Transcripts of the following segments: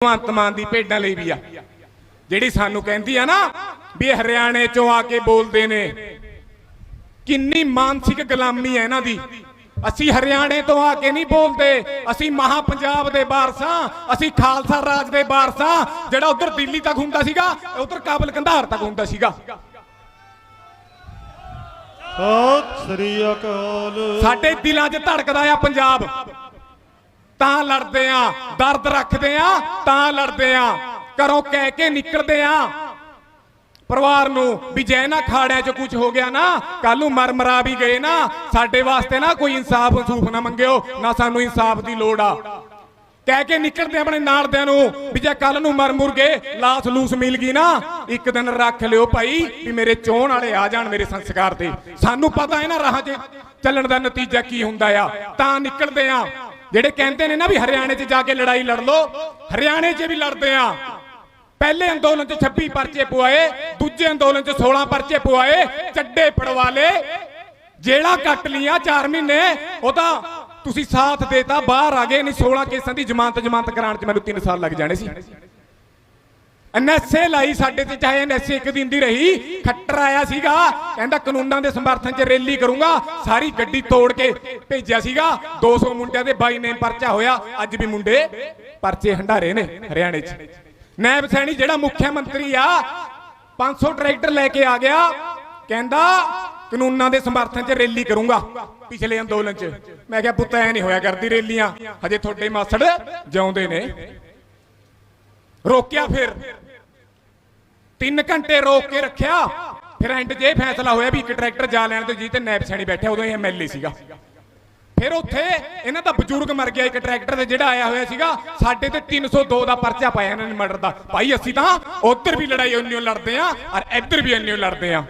ਭਗਵੰਤ ਮਾਨ ਦੀ ਭੇਡਾਂ ਲਈ ਵੀ ਆ। ਜਿਹੜੀ ਸਾਨੂੰ ਕਹਿੰਦੀ ਆ ਨਾ ਵੀ ਹਰਿਆਣੇ ਚੋਂ ਆ ਕੇ ਬੋਲਦੇ ਨੇ। ਕਿੰਨੀ ਮਾਨਸਿਕ ਗੁਲਾਮੀ ਹੈ ਇਹਨਾਂ ਦੀ। ਅਸੀਂ ਹਰਿਆਣੇ ਤੋਂ ਆ ਕੇ ਨਹੀਂ ਬੋਲਦੇ। ਅਸੀਂ ਮਹਾ ਪੰਜਾਬ ਦੇ ਵਾਰਸਾਂ ਅਸੀਂ ਖਾਲਸਾ ਰਾਜ ਦੇ ਵਾਰਸਾਂ ਜਿਹੜਾ ਉਧਰ ਦਿੱਲੀ ਤੱਕ ਹੁੰਦਾ ਸੀਗਾ ਉਧਰ ਕਾਬਲ ਕੰਧਾਰ ਤੱਕ ਹੁੰਦਾ ਸੀਗਾ। ਸਤਿ ਸ੍ਰੀ ਅਕਾਲ। ਸਾਡੇ ਦਿਲਾਂ 'ਚ ਧੜਕਦਾ ਆ ਪੰਜਾਬ। ਤਾਂ ਲੜਦੇ ਆ। ਦਰਦ ਰੱਖਦੇ ਆ, ਤਾਂ ਲੜਦੇ ਆ। ਘਰੋਂ ਕਹਿ ਕੇ ਨਿਕਲਦੇ ਆ। ਪਰਿਵਾਰ ਨੂੰ ਵੀ ਜੇ ਨਾ ਖਾੜਿਆਂ 'ਚ ਕੁਝ ਹੋ ਗਿਆ ਨਾ ਕੱਲ ਨੂੰ ਮਰ ਮਰਾ ਵੀ ਗਏ ਨਾ, ਸਾਡੇ ਵਾਸਤੇ ਨਾ ਕੋਈ ਇਨਸਾਫ ਸੂਫ ਨਾ ਮੰਗਿਓ, ਨਾ ਸਾਨੂੰ ਇਨਸਾਫ ਦੀ ਲੋੜ ਆ। ਕਹਿ ਕੇ ਨਿਕਲਦੇ ਆਪਣੇ ਨਾਲਦਿਆਂ ਨੂੰ, ਵੀ ਜੇ ਕੱਲ ਨੂੰ ਮਰ ਮੁਰ ਗਏ, ਲਾਸ ਲੂਸ ਮਿਲ ਗਈ ਨਾ, ਇੱਕ ਦਿਨ ਰੱਖ ਲਿਓ ਭਾਈ, ਵੀ ਮੇਰੇ ਚੋਣ ਵਾਲੇ ਆ ਜਾਣ ਮੇਰੇ ਸੰਸਕਾਰ ਤੇ। ਸਾਨੂੰ ਪਤਾ ਹੈ ਨਾ ਰਾਹ 'ਚ ਚੱਲਣ ਦਾ ਨਤੀਜਾ ਕੀ ਹੁੰਦਾ ਆ। ਤਾਂ ਨਿਕਲਦੇ ਆ। ਜਿਹੜੇ ਕਹਿੰਦੇ ਨੇ ਨਾ ਵੀ ਹਰਿਆਣੇ 'ਚ ਜਾ ਕੇ ਲੜਾਈ ਲੜ ਲਓ, ਹਰਿਆਣੇ 'ਚ ਵੀ ਲੜਦੇ ਆ। ਪਹਿਲੇ ਅੰਦੋਲਨ 'ਚ 26 ਪਰਚੇ ਪਵਾਏ, ਦੂਜੇ ਅੰਦੋਲਨ 'ਚ 16 ਪਰਚੇ ਪਵਾਏ, ਚੱਡੇ ਪੜਵਾਲੇ ਜਿਹੜਾ ਕੱਟ ਲੀਆਂ 4 ਮਹੀਨੇ ਉਹ ਤਾਂ ਤੁਸੀਂ ਸਾਥ ਦੇਤਾ, ਬਾਹਰ ਆ ਗਏ, ਨਹੀਂ 16 ਕੇਸਾਂ ਦੀ ਜ਼ਮਾਨਤ ਜ਼ਮਾਨਤ ਕਰਾਉਣ 'ਚ ਮੈਨੂੰ 3 ਸਾਲ ਲੱਗ ਜਾਣੇ ਸੀ। ਐਨਐਸਏ ਲਾਈ ਸਾਡੇ ਤੇ, ਚਾਹੇ ਐਨਐਸਏ ਇੱਕ ਦਿਨ ਦੀ ਰਹੀ, ਖੱਟਰ ਆਇਆ ਸੀਗਾ, ਕਹਿੰਦਾ ਕਾਨੂੰਨਾਂ ਦੇ ਸਮਰਥਨ 'ਚ ਰੈਲੀ ਕਰੂੰਗਾ, ਸਾਰੀ ਗੱਡੀ ਤੋੜ ਕੇ ਭੇਜਿਆ ਸੀਗਾ 200 ਮੁੰਡਿਆਂ ਦੇ ਬਾਈ ਨੇਮ ਪਰਚਾ ਹੋਇਆ, ਅੱਜ ਵੀ ਮੁੰਡੇ ਪਰਚੇ ਹੰਡਾਰੇ ਨੇ ਹਰਿਆਣੇ 'ਚ। ਨੈਬ ਸੈਣੀ ਜਿਹੜਾ ਮੁੱਖ ਮੰਤਰੀ ਆ 500 ਟਰੈਕਟਰ ਲੈ ਕੇ ਆ ਗਿਆ, ਕਹਿੰਦਾ ਕਾਨੂੰਨਾਂ ਦੇ ਸਮਰਥਨ 'ਚ ਰੈਲੀ ਕਰੂੰਗਾ ਪਿਛਲੇ ਅੰਦੋਲਨ 'ਚ। ਮੈਂ ਕਿਹਾ ਪੁੱਤ, ਐ ਨਹੀਂ ਹੋਇਆ ਕਰਦੀ ਰੈਲੀਆਂ, ਹਜੇ ਤੁਹਾਡੇ ਮਾਸੜ ਜਿਉਂਦੇ ਨੇ। ਰੋਕਿਆ ਫਿਰ। 3 ਘੰਟੇ ਰੋਕ ਕੇ ਰੱਖਿਆ, ਫਿਰ ਐਂਡ 'ਚ ਫੈਸਲਾ ਹੋਇਆ ਵੀ ਇੱਕ ਟਰੈਕਟਰ ਜਾ ਲੈਣ ਤੇ ਜੀ ਤੇ ਨੈਬ ਸੈਣੀ ਬੈਠਿਆ, ਉਦੋਂ ਇਹ ਐਮਐਲਏ ਸੀਗਾ। ਫਿਰ ਉੱਥੇ ਇਹਨਾਂ ਦਾ ਬਜ਼ੁਰਗ ਮਰ ਗਿਆ, ਇੱਕ ਟਰੈਕਟਰ ਤੇ ਜਿਹੜਾ ਆਇਆ ਹੋਇਆ ਸੀਗਾ, ਸਾਡੇ ਤੇ 302 ਦਾ ਪਰਚਾ ਪਾਇਆ ਇਹਨਾਂ ਨੇ ਮਰਡਰ ਦਾ। ਭਾਈ, ਅਸੀਂ ਤਾਂ ਉੱਧਰ ਵੀ ਲੜਾਈ ਉਹਨਿਓ ਲੜਦੇ ਆ ਔਰ ਇੱਧਰ ਵੀ ਉਹਨਿਓ ਲੜਦੇ ਆ।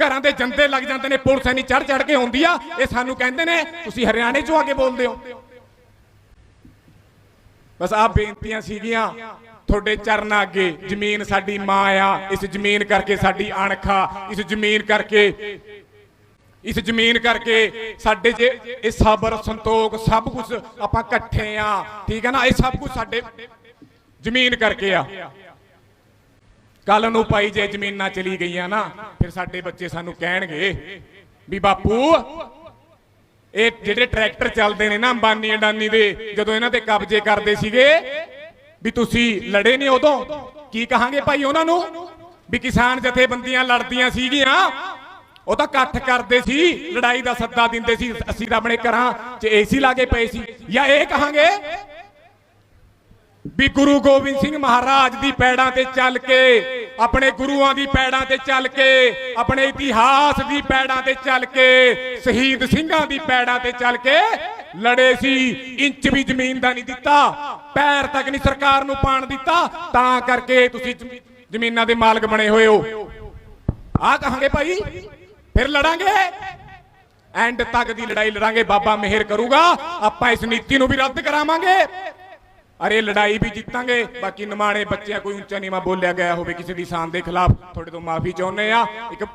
ਘਰਾਂ ਦੇ ਜੰਦੇ ਲੱਗ ਜਾਂਦੇ ਨੇ, ਪੁਲਿਸ ਐਨੀ ਚੜ ਚੜ ਕੇ ਹੁੰਦੀ ਆ, ਇਹ ਸਾਨੂੰ ਕਹਿੰਦੇ ਨੇ, ਤੁਸੀਂ ਹਰਿਆਣੇ ਚੋਂ ਆ ਕੇ ਬੋਲਦੇ ਹੋ। ਬਸ ਆ ਬੇਨਤੀਆਂ ਸੀਗੀਆਂ। ਤੁਹਾਡੇ ਚਰਨਾਂ ਅੱਗੇ ਜ਼ਮੀਨ ਸਾਡੀ ਮਾਂ ਆ, ਇਸ ਜ਼ਮੀਨ ਕਰਕੇ ਸਾਡੀ ਅਣਖ ਆ, ਇਸ ਜ਼ਮੀਨ ਕਰਕੇ, ਇਸ ਜ਼ਮੀਨ ਕਰਕੇ ਸਾਡੇ ਜੇ ਇਹ ਸਬਰ, ਸੰਤੋਖ ਸਭ ਕੁਝ ਆਪਾਂ ਇਕੱਠੇ ਆ, ਠੀਕ ਹੈ ਨਾ? ਇਹ ਸਭ ਕੁਝ ਸਾਡੇ ਜ਼ਮੀਨ ਕਰਕੇ ਆ। ਕੱਲ ਨੂੰ ਭਾਈ ਜੇ ਜ਼ਮੀਨਾਂ ਚਲੀ ਗਈਆਂ ਨਾ, ਫਿਰ ਸਾਡੇ ਬੱਚੇ ਸਾਨੂੰ ਕਹਿਣਗੇ ਵੀ ਬਾਪੂ, ਇਹ ਜਿਹੜੇ ਟਰੈਕਟਰ ਚੱਲਦੇ ਨੇ ਨਾ ਅੰਬਾਨੀ ਅਡਾਨੀ ਦੇ, ਜਦੋਂ ਇਹਨਾਂ ਤੇ ਕਬਜ਼ੇ ਕਰਦੇ ਸੀਗੇ ਵੀ ਤੁਸੀਂ ਲੜੇ ਨਹੀਂ ਉਦੋਂ? ਕੀ ਕਹਾਂਗੇ ਭਾਈ ਉਹਨਾਂ ਨੂੰ? ਵੀ ਕਿਸਾਨ ਜਥੇਬੰਦੀਆਂ ਲੜਦੀਆਂ ਸੀਗੀਆਂ। ਉਹ ਤਾਂ ਇਕੱਠ ਕਰਦੇ ਸੀ, ਲੜਾਈ ਦਾ ਸੱਦਾ ਦਿੰਦੇ ਸੀ, ਅਸੀਂ ਤਾਂ ਆਪਣੇ ਘਰਾਂ 'ਚ ਏਸੀ ਲਾ ਕੇ ਪਏ ਸੀ। ਜਾਂ ਇਹ ਕਹਾਂਗੇ ਵੀ ਗੁਰੂ ਗੋਬਿੰਦ ਸਿੰਘ ਮਹਾਰਾਜ ਦੀ ਪੈੜਾਂ ਤੇ ਚੱਲ ਕੇ, ਆਪਣੇ ਗੁਰੂਆਂ ਦੀ ਪੈੜਾਂ ਤੇ ਚੱਲ ਕੇ, ਆਪਣੇ ਇਤਿਹਾਸ ਦੀ ਪੈੜਾਂ ਤੇ ਚੱਲ ਕੇ, ਸ਼ਹੀਦ ਸਿੰਘਾਂ ਦੀ ਪੈੜਾਂ ਤੇ ਚੱਲ ਕੇ ਲੜੇ ਸੀ, ਇੰਚ ਵੀ ਜ਼ਮੀਨ ਦਾ ਨਹੀਂ ਦਿੱਤਾ। ਪੈਰ ਤੱਕ ਨਹੀਂ ਸਰਕਾਰ ਨੂੰ ਪਾਣ ਦਿੱਤਾ, ਤਾਂ ਕਰਕੇ ਤੁਸੀਂ ਜ਼ਮੀਨਾਂ ਦੇ ਮਾਲਕ ਬਣੇ ਹੋਏ ਹੋ। ਆ ਕਹਾਂਗੇ ਭਾਈ, ਫਿਰ ਲੜਾਂਗੇ। ਐਂਡ ਤੱਕ ਦੀ ਲੜਾਈ ਲੜਾਂਗੇ, ਬਾਬਾ ਮਿਹਰ ਕਰੂਗਾ। ਆਪਾਂ ਇਸ ਨੀਤੀ ਨੂੰ ਵੀ ਰੱਦ ਕਰਾਵਾਂਗੇ। ਅਰੇ ਲੜਾਈ ਵੀ ਜਿੱਤਾਂਗੇ। ਬਾਕੀ ਨਿਮਾਣੇ ਬੱਚਿਆਂ, ਕੋਈ ਉੱਚਾ ਨੀਵਾ ਬੋਲਿਆ ਗਿਆ ਹੋਵੇ ਕਿਸੇ ਦੀ ਸ਼ਾਨ ਦੇ ਖਿਲਾਫ, ਤੁਹਾਡੇ ਤੋਂ ਮਾਫੀ ਚਾਹੁੰਦੇ ਆ ਇੱਕ